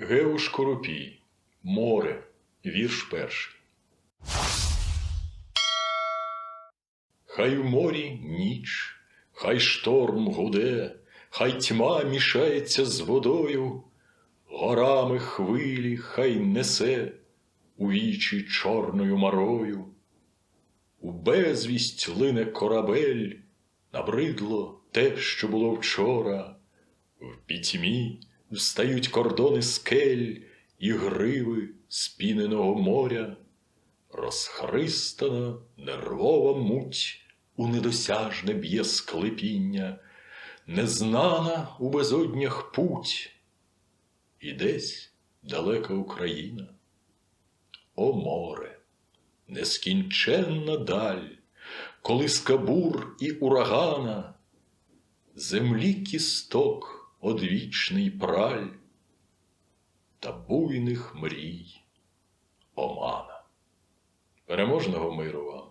Геуш Коропій. Море. Вірш перший. Хай в морі ніч, хай шторм гуде, хай тьма мішається з водою, горами хвилі хай несе у вічі чорною марою. У безвість лине корабель, набридло те, що було вчора. В пітьмі встають кордони скель і гриви спіненого моря. Розхристана нервова муть у недосяжне б'є склепіння, незнана у безоднях путь, і десь далека Україна. О море, нескінченна даль, колиска бур і урагана, землі кісток одвічний праль та буйних мрій омана. Переможного миру вам!